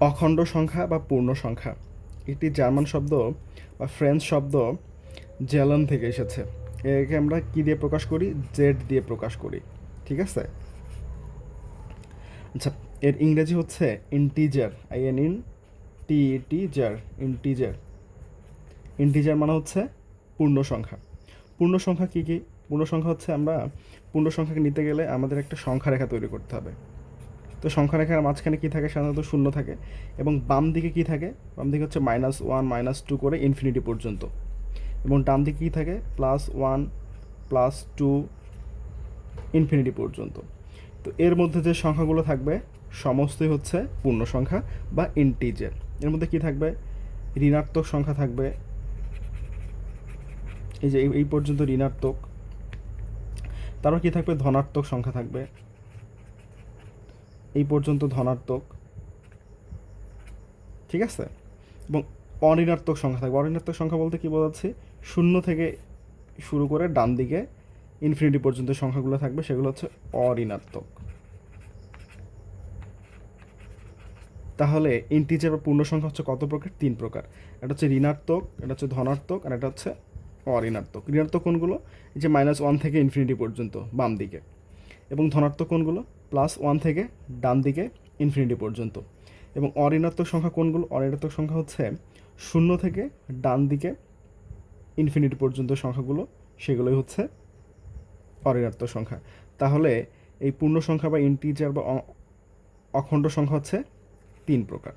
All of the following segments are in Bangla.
অখণ্ড সংখ্যা বা পূর্ণ সংখ্যা। এটি জার্মান শব্দ বা ফ্রেঞ্চ শব্দ জেলন থেকে এসেছে। একে আমরা কী দিয়ে প্রকাশ করি? জেড দিয়ে প্রকাশ করি। ঠিক আছে? আচ্ছা এর ইংরেজি হচ্ছে integer, I N in T T jar, integer. Integer মানে হচ্ছে পূর্ণ সংখ্যা। পূর্ণ সংখ্যা কী কী? পূর্ণ সংখ্যা হচ্ছে আমরা, পূর্ণ সংখ্যাকে নিতে গেলে আমাদের একটা সংখ্যা রেখা তৈরি করতে হবে। তো সংখ্যা রেখার মাঝখানে কী থাকে? সাধারণত শূন্য থাকে। এবং বাম দিকে কী থাকে? বাম দিকে হচ্ছে মাইনাস ওয়ান মাইনাস টু করে ইনফিনিটি পর্যন্ত। এবং ডান দিকে কী থাকে? Plus one plus two infinity পর্যন্ত। তো এর মধ্যে যে সংখ্যাগুলো থাকবে, সমস্তই হচ্ছে পূর্ণ সংখ্যা বা ইন্টিজার এর মধ্যে কি থাকবে? ঋণাত্মক সংখ্যা থাকবে। এই যে এই- পর্যন্ত ঋণাত্মক। তারপর কী থাকবে? ধনাত্মক সংখ্যা থাকবে। এই পর্যন্ত ধনাত্মক। ঠিক আছে? এবং অঋণাত্মক সংখ্যা থাকবে। অঋণাত্মক সংখ্যা বলতে কি বোঝাচ্ছি? শূন্য থেকে শুরু করে ডান দিকে ইনফিনিটি পর্যন্ত সংখ্যাগুলো থাকবে, সেগুলো হচ্ছে অঋণাত্মক। তাহলে ইন্টিজার বা পূর্ণ সংখ্যা হচ্ছে কত প্রকার? তিন প্রকার। এটা হচ্ছে ঋণাত্মক, এটা হচ্ছে ধনাত্মক, আর এটা হচ্ছে অঋণাত্মক। ঋণাত্মক কোনগুলো? এই যে মাইনাস ওয়ান থেকে ইনফিনিটি পর্যন্ত, বাম দিকে। এবং ধনাত্মক কোনগুলো প্লাস ওয়ান থেকে ডান দিকে ইনফিনিটি পর্যন্ত। এবং অঋণাত্মক সংখ্যা কোনগুলো অঋণাত্মক সংখ্যা হচ্ছে শূন্য থেকে ডান দিকে ইনফিনিটি পর্যন্ত সংখ্যাগুলো, সেগুলোই হচ্ছে অঋণাত্মক সংখ্যা। তাহলে এই পূর্ণ সংখ্যা বা ইন্টিজার বা অখণ্ড সংখ্যা হচ্ছে তিন প্রকার।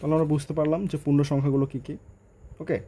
তাহলে আমরা বুঝতে পারলাম যে পূর্ণ সংখ্যাগুলো কী কী। ওকে